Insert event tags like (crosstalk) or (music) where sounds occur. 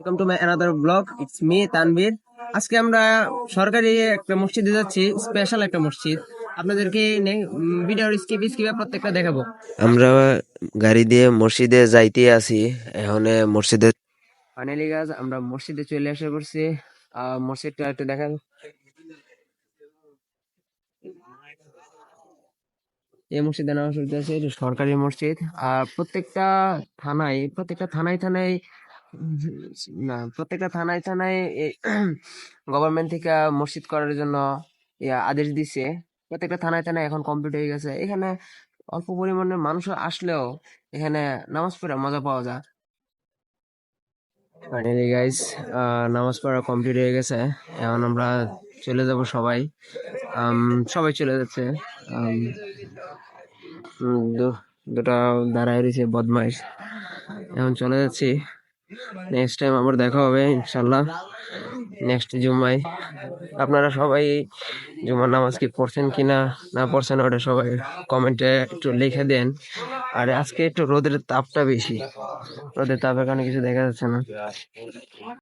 Welcome to my another blog it's me Tanvir আজকে আমরা সরকারি একটা মসজিদে যাচ্ছি স্পেশাল একটা মসজিদ। আপনাদেরকে ভিডিওর স্কিপ স্কিপে প্রত্যেকটা দেখাবো। আমরা গাড়ি দিয়ে মসজিদে যাইতে এখন মসজিদে ফাইনালি গাছ আমরা মসজিদে চলে আসা মসজিদটা একটু দেখান। এই পড়তে সরকারি মসজিদ। আর প্রত্যেকটা থানায় প্রত্যেকটা থানায় থানায় না, প্রত্যেকটা থানায় থানায় গভর্নমেন্ট (clears throat) থেকে মসজিদ করার জন্য আদেশ দিছে। প্রত্যেকটা থানায় থানায় এখন কমপ্লিট হয়ে গেছে। এখানে অল্প পরিমাণে মানুষ আসলেও এখানে নামাজ পড়ে মজা পাওয়া যায়। ফাইনালি গাইস নামাজ পড়া কমপ্লিট হয়ে গেছে। এখন আমরা চলে যাব সবাই। সবাই চলে যাচ্ছে। দুটা দাঁড়ায় রয়েছে বদমাইশ। এখন চলে যাচ্ছি। নেক্সট টাইম আবার দেখা হবে ইনশাল্লাহ নেক্সট জুম্মায়। আপনারা সবাই জুমার নামাজ কি পড়ছেন কি না না পড়ছেন, ওটা সবাই কমেন্টে একটু লিখে দেন। আর আজকে একটু রোদের তাপটা বেশি। রোদের তাপের কারণে কিছু দেখা যাচ্ছে না।